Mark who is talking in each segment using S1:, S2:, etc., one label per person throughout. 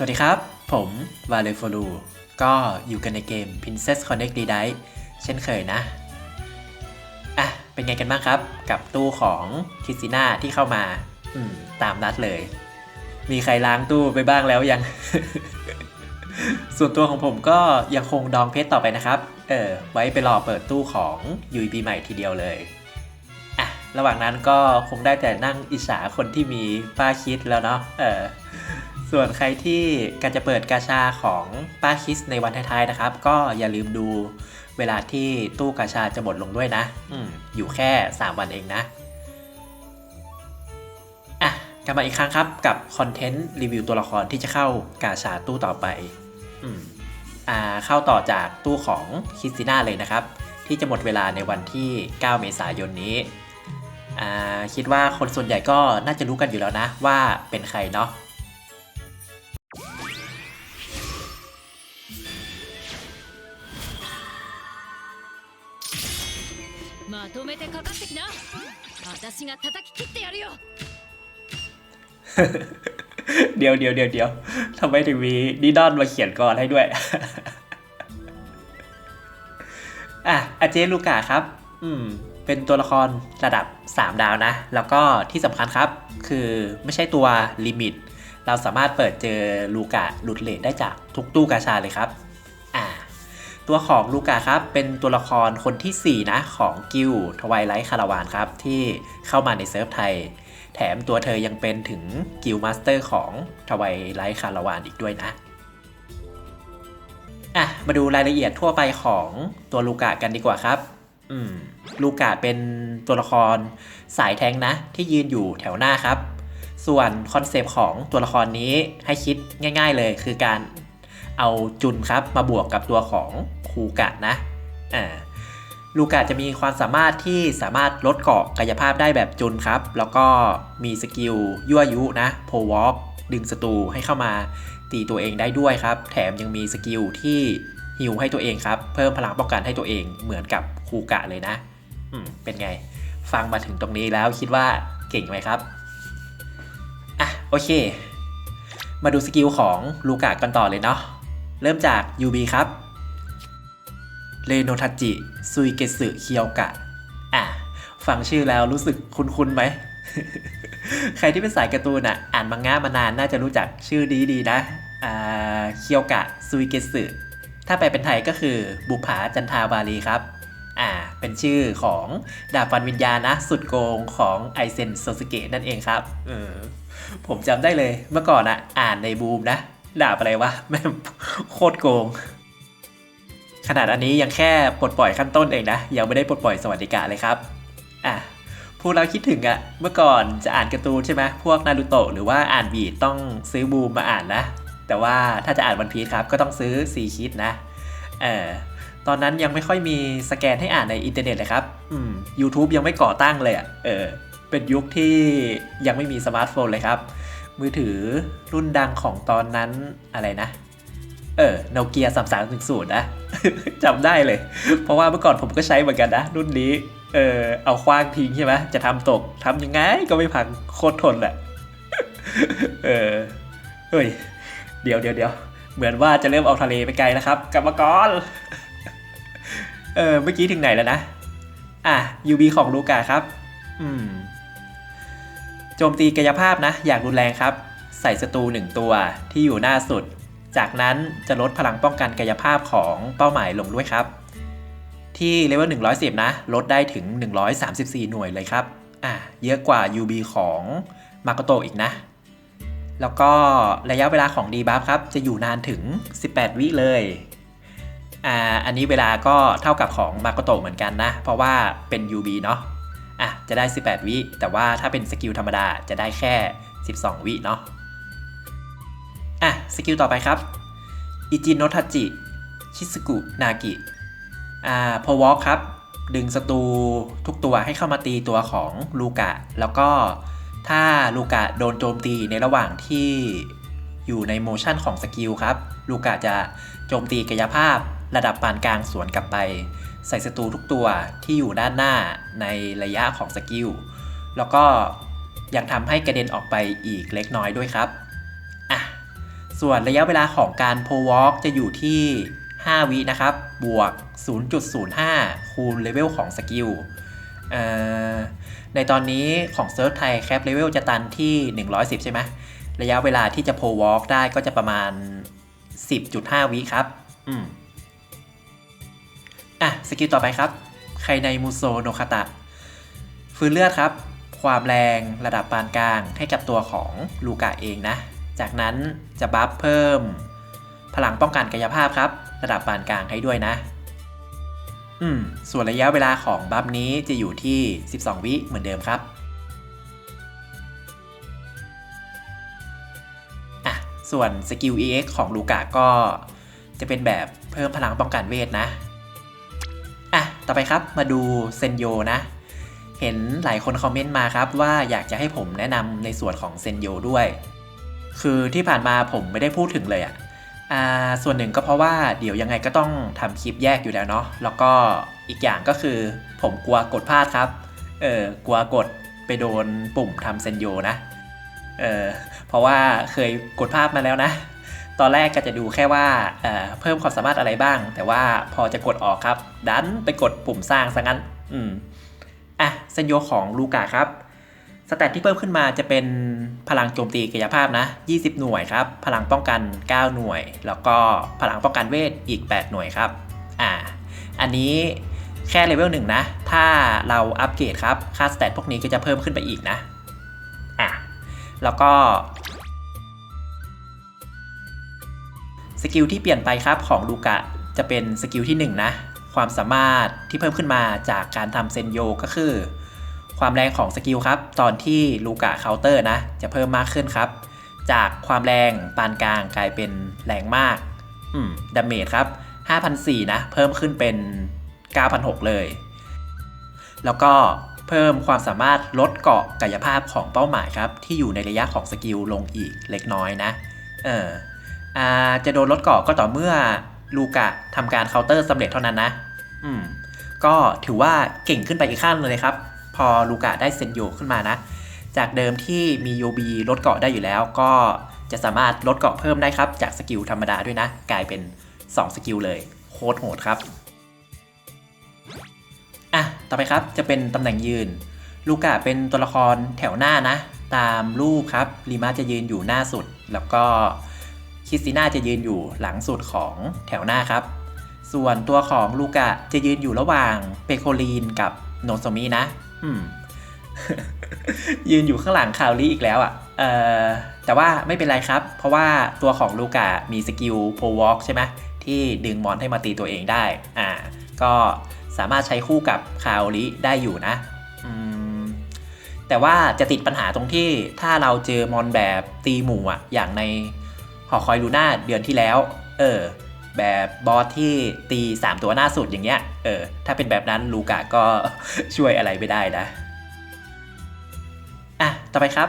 S1: สวัสดีครับ ผมวาเลฟลูก็อยู่กันในเกม Princess Connect d i เช่นเคยนะ อะ เป็นไงกันบ้างครับ กับตู้ของคิสติน่าที่เข้ามาอืมตามนัดเลย มีใครล้างตู้ไปบ้างแล้วยัง ส่วนตัวของผมก็ยังคงดองเพชรต่อไปนะครับ เออ ไว้ไปรอเปิดตู้ของ UEP ใหม่ทีเดียวเลยอะระหว่างนั้นก็คงได้แต่นั่งอิจฉาคนที่มีป้าคิดแล้วเนาะเออ ส่วนใครที่การจะเปิดกาชาของป้าคิสในวันท้ายๆนะครับ ก็อย่าลืมดูเวลาที่ตู้กาชาจะหมดลงด้วยนะอืมอยู่แค่ 3 วันเองนะอะกลับมาอีกครั้งครับกับคอนเทนต์รีวิวตัวละครที่จะเข้ากาชาตู้ต่อไปอืมอ่าเข้าต่อจากตู้ของคริสติน่าเลยนะครับ ที่จะหมดเวลาในวันที่ 9 เมษายนนี้อ่าคิดว่าคนส่วนใหญ่ก็น่าจะรู้กันอยู่แล้วนะว่าเป็นใครเนาะ
S2: まとめてかかってきな私が叩き切ってやるよ
S1: เดี๋ยวเดี๋ยวเดี๋ยวเดี๋ยวทำไมถึงมีดิดอนมาเขียนก่อนให้ด้วย อ่ะอาเจลูกาครับ อืม เป็นตัวละครระดับ 3 ดาวนะ แล้วก็ที่สำคัญครับ คือไม่ใช่ตัวลิมิต เราสามารถเปิดเจอลูกาหลุดเลทได้จากทุกตู้กาชาเลยครับ อ่า ตัวของลูกาครับเป็นตัวละครคนทีสี่ 4 นะ ของกิลทวายไลท์คาราวานครับ ที่เข้ามาในเซิร์ฟไทย แถมตัวเธอยังเป็นถึงกิลมาสเตอร์ของทวายไลท์คาราวานอีกด้วยนะอะมาดูรายละเอียดทั่วไปของตัวลูกากันดีกว่าครับ อืมลูกาเป็นตัวละครสายแทงนะ ที่ยืนอยู่แถวหน้าครับ ส่วนคอนเซปต์ของตัวละครนี้ให้คิดง่าย ๆเลยคือการเอาจุนครับมาบวกกับตัวของ คูกะนะอ่าลูกาจะมีความสามารถที่สามารถลดเกาะกายภาพได้แบบจุนครับ แล้วก็มีสกิลยั่วยุนะโพวอล์กดึงศัตรูให้เข้ามาตีตัวเองได้ด้วยครับ แถมยังมีสกิลที่ฮิวให้ตัวเองครับ เพิ่มพลังป้องกันให้ตัวเองเหมือนกับคูกะเลยนะ อืม เป็นไง ฟังมาถึงตรงนี้แล้วคิดว่าเก่งไหมครับ อะ โอเค มาดูสกิลของลูกากันต่อเลยเนาะ เริ่มจาก UB ครับ เรโนทัจิ ซุยเกสึเคียวกะ อะ ฟังชื่อแล้วรู้สึกคุ้นๆไหม ใครที่เป็นสายการ์ตูนอะ อ่านมังงะมานานน่าจะรู้จักชื่อดีดีๆนะ อ่า เคียวกะ ซุยเกสึ ถ้าแปลเป็นไทยก็คือบุผาจันทาวารีครับ อ่า เป็นชื่อของดาบฟันวิญญาณนะ สุดโกงของไอเซนโซสเกะนั่นเองครับ เออ ผมจำได้เลย เมื่อก่อนอะอ่านในบูมนะ ดาบอะไรวะ แม่โคตรโกง ขนาดอันนี้ยังแค่ปลดปล่อยขั้นต้นเองนะ ยังไม่ได้ปลดปล่อยสวัสดิการเลยครับ อะพูดแล้วคิดถึงอะเมื่อก่อนจะอ่านการ์ตูนใช่ไหมพวกนารูโตะหรือว่าอ่านบีดต้องซื้อบูมมาอ่านนะ แต่ว่าถ้าจะอ่านวันพีชครับก็ต้องซื้อซีคิดนะเออตอนนั้นยังไม่ค่อยมีสแกนให้อ่านในอินเทอร์เน็ตเลยครับอืม YouTube ยังไม่ก่อตั้งเลยอะเออเป็นยุคที่ยังไม่มีสมาร์ทโฟนเลยครับ มือถือรุ่นดังของตอนนั้นอะไรนะ เออโนเกียสามสามหนึ่งศูนย์นะจำได้เลย เพราะว่าเมื่อก่อนผมก็ใช้เหมือนกันนะ รุ่นนี้ เออเอาคว้างทิ้งใช่ไหมจะทำตกทำยังไงก็ไม่พังโคตรทนแหละเออเฮ้ย เดี๋ยวเดี๋ยวเดี๋ยวเหมือนว่าจะเริ่มเอาทะเลไปไกลแล้วครับกลับมาก่อนเออเมื่อกี้ถึงไหนแล้วนะ อะ UB ของลูกาครับ อืม โจมตีกายภาพนะ อย่างรุนแรงครับ ใส่ศัตรูหนึ่งตัวที่อยู่หน้าสุด จากนั้นจะลดพลังป้องกันกายภาพของเป้าหมายลงด้วยครับ ที่เลเวล110 นะ ลดได้ถึง 134 หน่วยเลยครับ อะ เยอะกว่า UB ของมาโกโตอีกนะ แล้วก็ระยะเวลาของดีบัฟครับ จะอยู่นานถึง 18 วิเลย อ่า อันนี้เวลาก็เท่ากับของมาโกโตเหมือนกันนะ เพราะว่าเป็น UB เนาะ อะ จะได้ 18 วิ แต่ว่าถ้าเป็นสกิลธรรมดาจะได้แค่ 12 วิเนาะ สกิลต่อไปครับอิจิโนทัจิ ชิสกุ นากิ อ่า พอวอลครับ ดึงศัตรูทุกตัวให้เข้ามาตีตัวของลูกะ แล้วก็ถ้าลูกะโดนโจมตีในระหว่างที่อยู่ในโมชั่นของสกิลครับ ลูกะจะโจมตีกายภาพระดับปานกลางสวนกลับไป ใส่ศัตรูทุกตัวที่อยู่ด้านหน้าในระยะของสกิล แล้วก็ยังทำให้กระเด็นออกไปอีกเล็กน้อยด้วยครับ ส่วนระยะเวลาของการโพวอล์กจะอยู่ที่ 5 วินะครับ บวก 0.05 คูณเลเวลของสกิลในตอนนี้ของเซิร์ฟไทยแคปเลเวลจะตันที่ 110 ใช่ไหมระยะเวลาที่จะโพวอล์กได้ก็จะประมาณ 10.5 วิครับ อืมอะ สกิลต่อไปครับใครในมูโซโนคาตะ ฟื้นเลือดครับ ความแรงระดับปานกลางให้กับตัวของลูกะเองนะ จากนั้นจะบัฟเพิ่ม พลังป้องกันกายภาพครับ ระดับปานกลางให้ด้วยนะ อืม ส่วนระยะเวลาของบัฟนี้จะอยู่ที่ 12 วิเหมือนเดิมครับอะส่วนสกิล EX ของลูกะก็จะเป็นแบบเพิ่มพลังป้องกันเวทนะอะต่อไปครับมาดูเซนโยนะเห็นหลายคนคอมเมนต์มาครับว่าอยากจะให้ผมแนะนำในส่วนของเซนโยด้วย คือที่ผ่านมาผมไม่ได้พูดถึงเลยอะ่ะอ่าส่วนหนึ่งก็เพราะว่าเดี๋ยวยังไงก็ต้องทำคลิปแยกอยู่แล้วเนาะแล้วก็อีกอย่างก็คือ ผมกลัวกดพลาดครับเออกลัวกดไปโดนปุ่มทำเซนโยนะเออเพราะว่าเคยกดพลาดมาแล้วนะ ตอนแรกก็จะดูแค่ว่าเอ่อเพิ่มความสามารถอะไรบ้าง แต่ว่าพอจะกดออกครับ ดันไปกดปุ่มสร้างซะงั้น อืมอะเซนโยของลูกาครับสแตทที่เพิ่มขึ้นมาจะเป็น พลังโจมตีกายภาพนะ 20 หน่วยครับ พลังป้องกัน 9 หน่วย แล้วก็พลังป้องกันเวทอีก 8 หน่วยครับ อ่า อันนี้แค่เลเวลหนึ่งนะ ถ้าเราอัปเกรดครับ ค่าสแตทพวกนี้ก็จะเพิ่มขึ้นไปอีกนะ อะ แล้วก็สกิลที่เปลี่ยนไปครับของลูกะจะเป็นสกิลที่1นะ ความสามารถที่เพิ่มขึ้นมาจากการทำเซนโยก็คือ ความแรงของสกิลครับ ตอนที่ลูกะเคาน์เตอร์นะ จะเพิ่มมากขึ้นครับ จากความแรงปานกลางกลายเป็นแรงมาก อืมดาเมจครับ5,400นะ เพิ่มขึ้นเป็น9,600เลย แล้วก็เพิ่มความสามารถลดเกาะกายภาพของเป้าหมายครับ ที่อยู่ในระยะของสกิลลงอีกเล็กน้อยนะ เอออ่าจะโดนลดเกาะก็ต่อเมื่อลูกะทำการเคาน์เตอร์สำเร็จเท่านั้นนะ อืม ก็ถือว่าเก่งขึ้นไปอีกขั้นเลยครับ พอลูกะได้เซนโยขึ้นมานะ จากเดิมที่มีโยบีลดเกาะได้อยู่แล้ว ก็จะสามารถลดเกาะเพิ่มได้ครับ จากสกิลธรรมดาด้วยนะ กลายเป็น 2 สกิลเลยโคตรโหดครับอะต่อไปครับจะเป็นตำแหน่งยืน ลูกะเป็นตัวละครแถวหน้านะ ตามรูปครับรีมาจะยืนอยู่หน้าสุด แล้วก็คิสติน่าจะยืนอยู่หลังสุดของแถวหน้าครับ ส่วนตัวของลูกะจะยืนอยู่ระหว่างเปโคลีนกับโนโซมินะ ยืนอยู่ข้างหลังคาวลีอีกแล้วอะ่ะเอ่อแต่ว่าไม่เป็นไรครับ เพราะว่าตัวของลูกะมีสกิลโพวอล์กใช่ไหมที่ดึงมอนให้มาตีตัวเองได้อ่าก็สามารถใช้คู่กับคาวลีได้อยู่นะ แต่ว่าจะติดปัญหาตรงที่ถ้าเราเจอมอนแบบตีหมู่อะอย่างในหอคอยลูน่าเดือนที่แล้ว เออ แบบบอสที่ตี 3 ตัวหน้าสุดอย่างเงี้ย ออ ถ้าเป็นแบบนั้นลูกาก็ช่วยอะไรไม่ได้นะ อะ ต่อไปครับ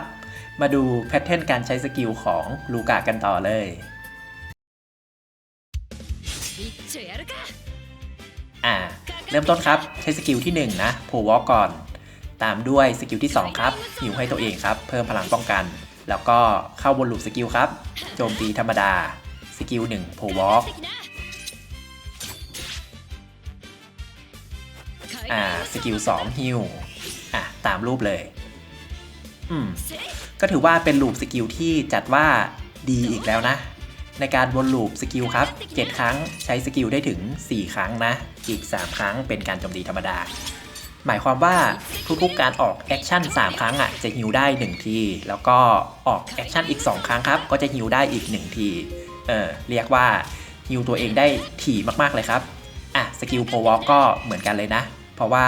S1: มาดูแพทเทิร์นการใช้สกิลของลูกากันต่อเลย อ่า เริ่มต้นครับใช้สกิลที่ 1 นะโผวอก่อน ตามด้วยสกิลที่ 2 ครับหิวให้ตัวเองครับ เพิ่มพลังป้องกัน แล้วก็เข้าวนลูปสกิลครับ โจมตีธรรมดา สกิล1โผวอ อ่าสกิล2ฮิวอะตามรูปเลย อืม ก็ถือว่าเป็นลูปสกิลที่จัดว่าดีอีกแล้วนะ ในการวนลูปสกิลครับ 7 ครั้งใช้สกิลได้ถึง 4 ครั้งนะ อีก 3 ครั้งเป็นการโจมตีธรรมดา หมายความว่าทุกๆการออกแอคชั่น3 ครั้งอะจะฮิวได้ 1 ที แล้วก็ออกแอคชั่นอีก 2 ครั้งครับ ก็จะฮิวได้อีก 1 ที เออเรียกว่าฮิวตัวเองได้ถี่มากๆเลยครับ อะสกิลโพวอลก็เหมือนกันเลยนะ เพราะว่า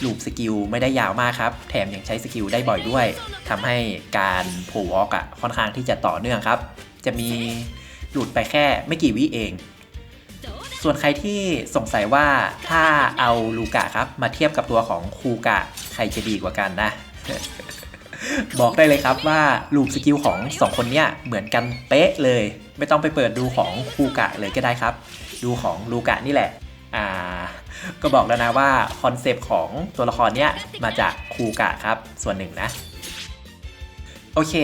S1: หลูปสกิลไม่ได้ยาวมากครับ แถมยังใช้สกิลได้บ่อยด้วย ทำให้การโผล่ออกอะค่อนข้างที่จะต่อเนื่องครับ จะมีหลุดไปแค่ไม่กี่วิเอง ส่วนใครที่สงสัยว่าถ้าเอาลูกะครับ มาเทียบกับตัวของคูกะใครจะดีกว่ากันนะ บอกได้เลยครับว่าลูปสกิลของ 2 คนเนี้ยเหมือนกันเป๊ะเลย ไม่ต้องไปเปิดดูของคูกะเลยก็ได้ครับ ดูของลูกะนี่แหละ อ่า ก็บอกแล้วนะว่าคอนเซปต์ของตัวละครเนี้ยมาจากคูกะครับส่วนหนึ่งนะ โอเค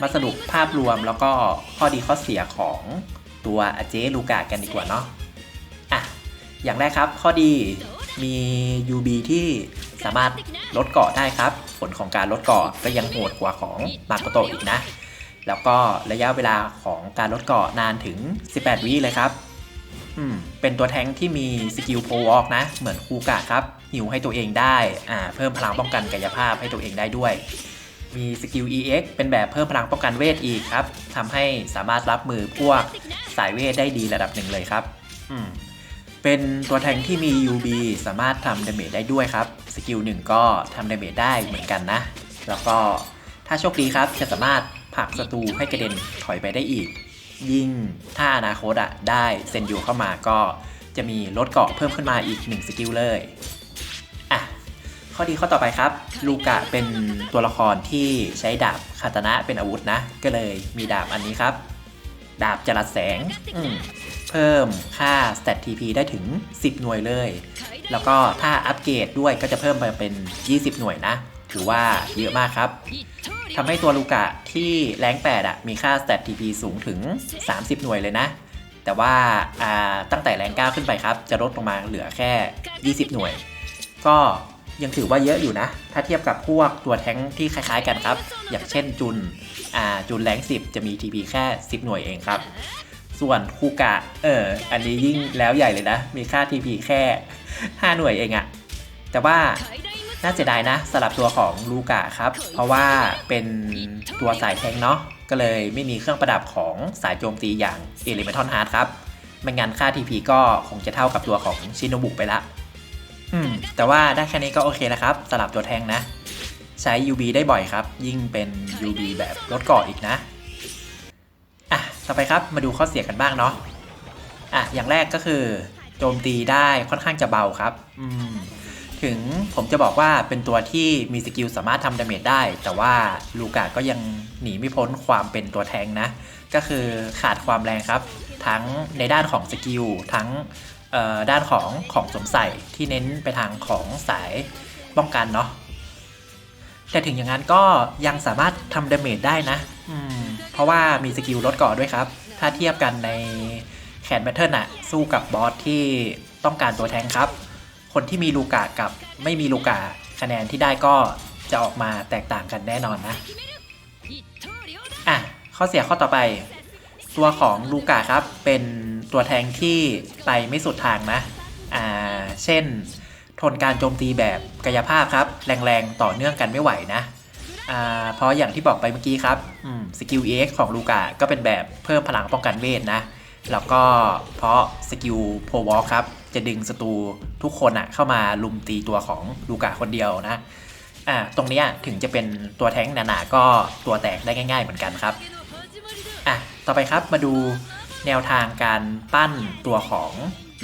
S1: มาสรุปภาพรวมแล้วก็ข้อดีข้อเสียของตัวอาเจลูกากันดีกว่าเนาะอะอย่างแรกครับข้อดีมี UB ที่สามารถลดเกาะได้ครับ ผลของการลดเกาะก็ยังโหดกว่าของมาโกโตอีกนะ แล้วก็ระยะเวลาของการลดเกาะนานถึง 18 วิเลยครับ เป็นตัวแทงค์ที่มีสกิลโพวอล์กนะ เหมือนคูกะครับหิวให้ตัวเองได้อ่าเพิ่มพลังป้องกันกายภาพให้ตัวเองได้ด้วย มีสกิล EX เป็นแบบเพิ่มพลังป้องกันเวทอีกครับทำให้สามารถรับมือพวกสายเวทได้ดีระดับหนึ่งเลยครับอืมเป็นตัวแทงค์ที่มี UB สามารถทำดาเมจได้ด้วยครับ สกิลหนึ่งก็ทำดาเมจได้เหมือนกันนะ แล้วก็ถ้าโชคดีครับจะสามารถผลักศัตรูให้กระเด็นถอยไปได้อีก ยิ่งถ้าอนาคตอะได้เซนยูเข้ามาก็จะมีลดเกาะเพิ่มขึ้นมาอีก 1 สกิลเลยอะข้อดีข้อต่อไปครับ ลูกะเป็นตัวละครที่ใช้ดาบคาตานะเป็นอาวุธนะ ก็เลยมีดาบอันนี้ครับ ดาบจรัสแสงเพิ่มค่า stat TP ได้ถึง 10 หน่วยเลย แล้วก็ถ้าอัปเกรดด้วยก็จะเพิ่มไปเป็น 20 หน่วยนะ ถือว่าเยอะมากครับ ทำให้ตัวลูกะที่แรง8อะมีค่า stat TP สูงถึง 30 หน่วยเลยนะ แต่ว่าาตั้งแต่แรง9ขึ้นไปครับ จะลดลงมาเหลือแค่ 20 หน่วย ก็ยังถือว่าเยอะอยู่นะ ถ้าเทียบกับพวกตัวแท้งที่คล้ายๆกันครับ อย่างเช่นจุนอ่าจุนแรง 10 จะมี TP แค่ 10 หน่วยเองครับ ส่วนคูกะ เออ อันนี้ยิ่งแล้วใหญ่เลยนะ มีค่า TP แค่ 5 หน่วยเองอะแต่ว่า น่าเสียดายนะสลับตัวของลูกะครับ เพราะว่าเป็นตัวสายแทงเนาะก็เลยไม่มีเครื่องประดับของสายโจมตีอย่าง Elemental Heart ครับไม่งั้นค่า TP ก็คงจะเท่ากับตัวของชินโนบุไปละอืมแต่ว่าได้แค่นี้ก็โอเคแล้วครับสลับตัวแทงนะ ใช้ UB ได้บ่อยครับ ยิ่งเป็น UB แบบลดกาะอีกนะอะต่อไปครับมาดูข้อเสียกันบ้างเนาะอะอย่างแรกก็คือโจมตีได้ค่อนข้างจะเบาครับ อืม ถึงผมจะบอกว่าเป็นตัวที่มีสกิลสามารถทำดาเมจได้ แต่ว่าลูกาก็ยังหนีไม่พ้นความเป็นตัวแทงนะ ก็คือขาดความแรงครับ ทั้งในด้านของสกิลทั้งด้านของของสวมใส่ที่เน้นไปทางของสายป้องกันเนาะแต่ถึงอย่างนั้นก็ยังสามารถทำดาเมจได้นะเพราะว่ามีสกิลลดเกาะด้วยครับ ถ้าเทียบกันในแคนแบทเทิลอะสู้กับบอสที่ต้องการตัวแทงครับ คนที่มีลูกากับไม่มีลูกาคะแนนที่ได้ก็จะออกมาแตกต่างกันแน่นอนนะ อะ ข้อเสียข้อต่อไป ตัวของลูกาครับ เป็นตัวแทงที่ไปไม่สุดทางนะ อ่า เช่น ทนการโจมตีแบบกายภาพครับ แรงๆ ต่อเนื่องกันไม่ไหวนะ อ่า เพราะอย่างที่บอกไปเมื่อกี้ครับอืมสกิล EX ของลูกาก็เป็นแบบเพิ่มพลังป้องกันเวทนะ แล้วก็เพราะสกิลโพวอลครับ จะดึงศัตรูทุกคนอะเข้ามาลุมตีตัวของลูกาคนเดียวนะอ่าตรงนี้ถึงจะเป็นตัวแท้งหนาๆก็ตัวแตกได้ง่าย ๆ เหมือนกันครับอะต่อไปครับมาดูแนวทางการปั้นตัวของ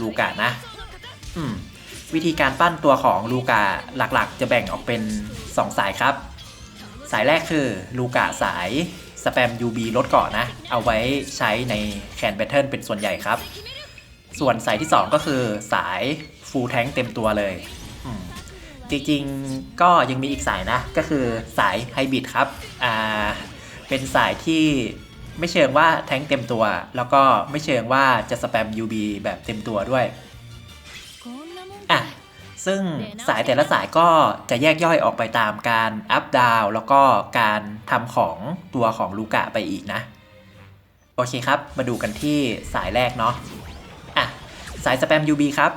S1: ลูกานะอืมวิธีการปั้นตัวของลูกาหลักๆ จะแบ่งออกเป็น 2 สายครับ สายแรกคือลูกาสายสแปม UB ลดเกาะนะ เอาไว้ใช้ในแคนแบทเทิลเป็นส่วนใหญ่ครับ ส่วนสายที่ 2 ก็คือสายฟูลแทงเต็มตัวเลย จริงๆก็ยังมีอีกสายนะ ก็คือสายไฮบริดครับอ่าเป็นสายที่ไม่เชิงว่าแทงเต็มตัว แล้วก็ไม่เชิงว่าจะสแปม UB แบบเต็มตัวด้วยอะซึ่งสายแต่ละสายก็จะแยกย่อยออกไปตามการอัพดาวแล้วก็การทำของตัวของลูกะไปอีกนะ โอเคครับ มาดูกันที่สายแรกเนาะ สายสแปม UB ครับ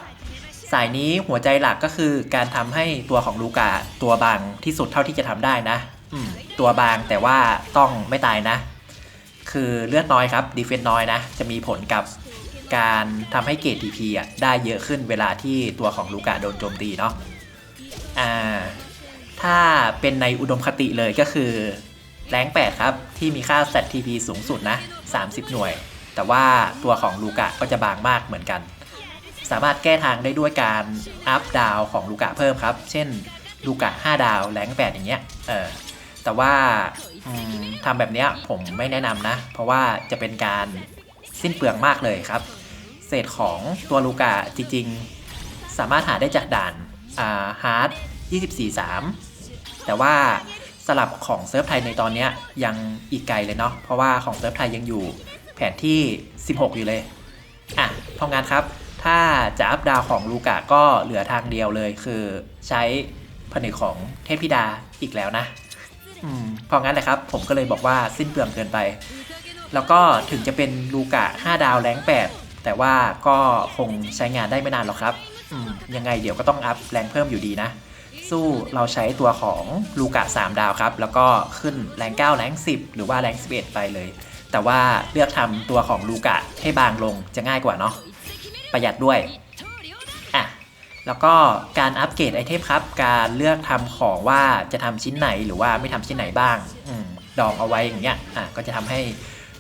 S1: สายนี้หัวใจหลักก็คือการทำให้ตัวของลูกะตัวบางที่สุดเท่าที่จะทำได้นะตัวบางแต่ว่าต้องไม่ตายนะ คือเลือดน้อยครับดีเฟนน้อยนะ จะมีผลกับการทำให้เกรด TP อะได้เยอะขึ้นเวลาที่ตัวของลูกาโดนโจมตีเนาะอ่าถ้าเป็นในอุดมคติเลยก็คือแรง 8 ครับ ที่มีค่า stat TP สูงสุดนะ 30 หน่วย แต่ว่าตัวของลูกะก็จะบางมากเหมือนกัน สามารถแก้ทางได้ด้วยการอัพดาวของลูกะเพิ่มครับ เช่นลูกะ5 ดาวแรง8อย่างเงี้ยเออแต่ว่าทำแบบเนี้ยผมไม่แนะนำนะ เพราะว่าจะเป็นการสิ้นเปลืองมากเลยครับ เศษของตัวลูกาจริงๆ สามารถหาได้จากด่านฮาร์ด24 3 แต่ว่าสลับของเซิร์ฟไทยในตอนเนี้ยยังอีกไกลเลยเนาะเพราะว่าของเซิร์ฟไทยยังอยู่แผนที่ 16 อยู่เลย อะพองานครับ ถ้าจะอัพดาวของลูกะก็เหลือทางเดียวเลย คือใช้ผนึกของเทพธิดาอีกแล้วนะอืมเพราะงั้นแหละครับ ผมก็เลยบอกว่าสิ้นเปลืองเกินไป แล้วก็ถึงจะเป็นลูกะ 5 ดาวแรง 8 แต่ว่าก็คงใช้งานได้ไม่นานหรอกครับอืมยังไงเดี๋ยวก็ต้องอัพแรงเพิ่มอยู่ดีนะ สู้เราใช้ตัวของลูกะ 3 ดาวครับ แล้วก็ขึ้นแรง 9 แรง 10 หรือว่าแรง 11 ไปเลย แต่ว่าเลือกทำตัวของลูกะให้บางลงจะง่ายกว่าเนาะ ประหยัดด้วยอะแล้วก็การอัปเกรดไอเทมครับ การเลือกทำของว่าจะทำชิ้นไหนหรือว่าไม่ทำชิ้นไหนบ้างอดองเอาไว้อย่างเงี้ยอะก็จะทำให้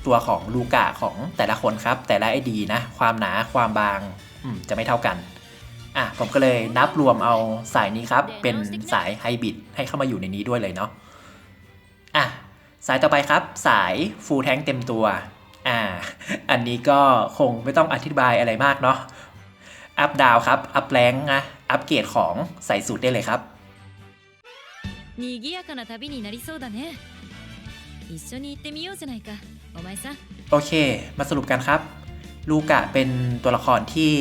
S1: ตัวของลูกะของแต่ละคนครับ แต่ละไอดีนะ ความหนาความบางอืมจะไม่เท่ากันอะผมก็เลยนับรวมเอาสายนี้ครับ เป็นสายไฮบริดให้เข้ามาอยู่ในนี้ด้วยเลยเนาะอะสายต่อไปครับ สายฟูลแทงเต็มตัว อ่า อันนี้ก็คงไม่ต้องอธิบายอะไรมากเนาะ อัพดาวครับ อัพแรงนะ อัพเกรดของใส่สูตรได้เลยครับ
S2: 賑やかな旅になりそうだね一緒に行ってみようじゃないかお前さん
S1: โอเค มาสรุปกันครับ ลูกะเป็นตัวละครที่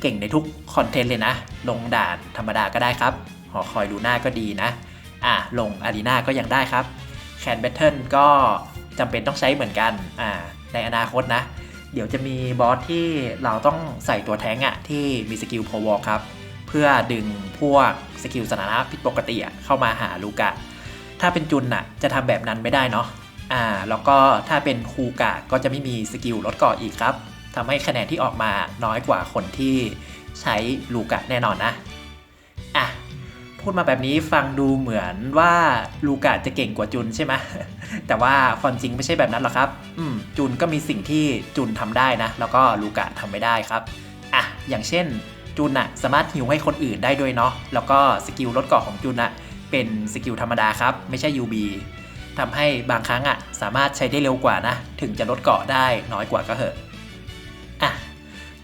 S1: เก่งในทุกคอนเทนต์เลยนะ ลงด่านธรรมดาก็ได้ครับ หอคอยดูหน้าก็ดีนะ อ่ะ ลงอารีนาก็ยังได้ครับ แคนแบทเทิลก็จำเป็นต้องใช้เหมือนกัน อ่า ในอนาคตนะ เดี๋ยวจะมีบอสที่เราต้องใส่ตัวแท้งอะที่มีสกิลโพวอครับ เพื่อดึงพวกสกิลสถานะผิดปกติเข้ามาหาลูกะ ถ้าเป็นจุนน่ะจะทำแบบนั้นไม่ได้เนาะอ่าแล้วก็ถ้าเป็นคูกะก็จะไม่มีสกิลลดเกาะอีกครับทำให้คะแนนที่ออกมาน้อยกว่าคนที่ใช้ลูกะแน่นอนนะอะ พูดมาแบบนี้ฟังดูเหมือนว่าลูกะจะเก่งกว่าจุนใช่ไหมแต่ว่าความจริงไม่ใช่แบบนั้นหรอกครับ อืมจุนก็มีสิ่งที่จุนทำได้นะ แล้วก็ลูกะทำไม่ได้ครับอะอย่างเช่นจุนอะสามารถฮิวให้คนอื่นได้ด้วยเนาะแล้วก็สกิลลดเกาะของจุนอะเป็นสกิลธรรมดาครับ ไม่ใช่ UB ทำให้บางครั้งอะสามารถใช้ได้เร็วกว่านะ ถึงจะลดเกาะได้น้อยกว่าก็เหอะอะ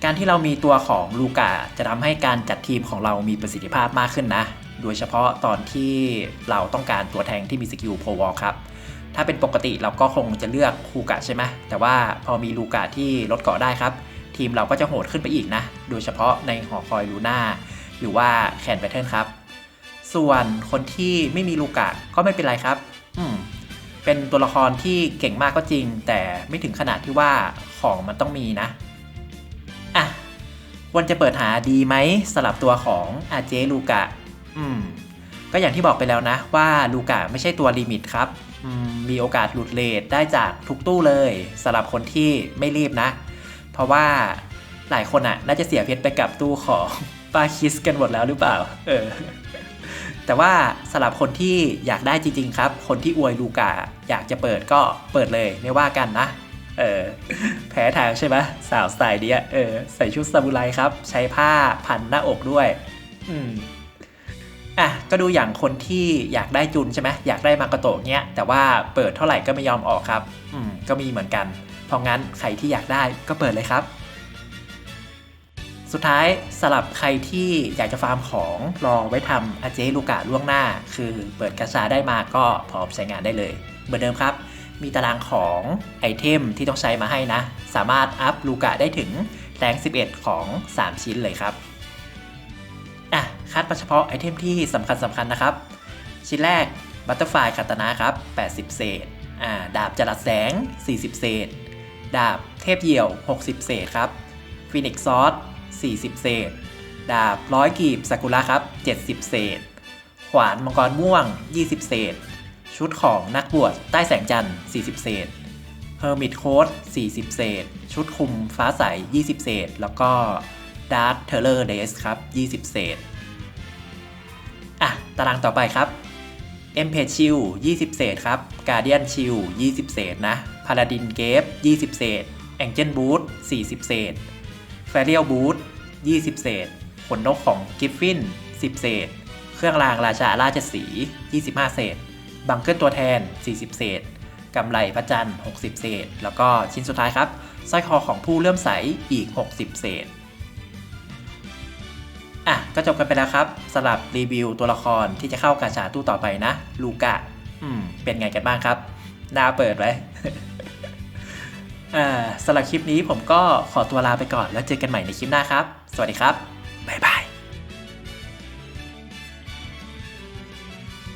S1: การที่เรามีตัวของลูกาจะทำให้การจัดทีมของเรามีประสิทธิภาพมากขึ้นนะ โดยเฉพาะตอนที่เราต้องการตัวแทงที่มีสกิลโพวอลครับ ถ้าเป็นปกติเราก็คงจะเลือกคูกะใช่ไหมแต่ว่าพอมีลูกาที่ลดเกาะได้ครับ ทีมเราก็จะโหดขึ้นไปอีกนะ โดยเฉพาะในหอคอยลูน่าหรือว่าแคนแบทเทิลครับ ส่วนคนที่ไม่มีลูกะก็ไม่เป็นไรครับ อืมเป็นตัวละครที่เก่งมากก็จริง แต่ไม่ถึงขนาดที่ว่าของมันต้องมีนะอะวันจะเปิดหาดีไหมสลับตัวของอาเจลูกะ อืมก็อย่างที่บอกไปแล้วนะว่าลูกะไม่ใช่ตัวลิมิตครับมมีโอกาสหลุดเลทได้จากทุกตู้เลยสำหรับคนที่ไม่รีบนะ เพราะว่าหลายคนอะ น่าจะเสียเพชรไปกับตู้ของปาคิสกันหมดแล้วหรือเปล่า เออ แต่ว่าสำหรับคนที่อยากได้จริง ๆ ครับ คนที่อวยลูกาอยากจะเปิดก็เปิดเลยไม่ว่ากันนะ เออ แพ้ทางใช่ไหมสาวสไตล์เนี้ยเออ ใส่ชุดซามูไรครับ ใช้ผ้าพันหน้าอกด้วย อืม อะก็ดูอย่างคนที่อยากได้จุนใช่ไหมอยากได้มากาโตะเนี้ยแต่ว่าเปิดเท่าไหร่ก็ไม่ยอมออกครับ อืมก็มีเหมือนกัน เพราะงั้นใครที่อยากได้ก็เปิดเลยครับ สุดท้ายสลับใครที่อยากจะฟาร์มของรอไว้ทำอาเจลูกะล่วงหน้า คือเปิดกระชาได้มาก็พร้อมใช้งานได้เลย เหมือนเดิมครับ มีตารางของไอเทมที่ต้องใช้มาให้นะ สามารถอัพลูกะได้ถึงแรง11 ของ 3 ชิ้นเลยครับ อะคัดมาเฉพาะไอเทมที่สำคัญสำคัญนะครับ ชิ้นแรกบัตเตอร์ไฟคาตานะครับ 80 เศษอ่าดาบจรัสแสง 40 เศษ ดาบเทพเหี่ยว 60 เศษครับฟินิกซอส40 เศษ ดาบร้อยกีบซากุระครับ 70 เศษ ขวานมังกรม่วง 20 เศษ ชุดของนักบวชใต้แสงจันทร์ 40 เศษเฮอร์มิตโค้ด40 เศษ ชุดคุมฟ้าใส 20 เศษ แล้วก็ ดาร์ t เทเลอร์เดสครับ 20 เศษ อะ ตารางต่อไปครับ e m p a g e Shield 20 เศษครับ Guardian Shield 20 เศษนะ Paladin Gate 20 เศษ Angel Boot 40 เศษ f a r i a l Boot 20 เศษขนนกของ Griffin 10 เศษ เครื่องรางราชาราชสีห์25 เศษ บังเกิลตัวแทน 40 เศษกำไรพระจันทร์ 60 เศษ แล้วก็ชิ้นสุดท้ายครับสร้อยคอของผู้เลื่อมใสอีก 60 เศษ อะก็จบกันไปแล้วครับสำหรับรีวิวตัวละครที่จะเข้ากาชาตู้ต่อไปนะ ลูกะอืมเป็นไงกันบ้างครับหน้าเปิดไว้อ่าสำหรับคลิปนี้ผมก็ขอตัวลาไปก่อนแล้วเจอกันใหม่ในคลิปหน้าครับ สวัสดีครับ บ๊ายบาย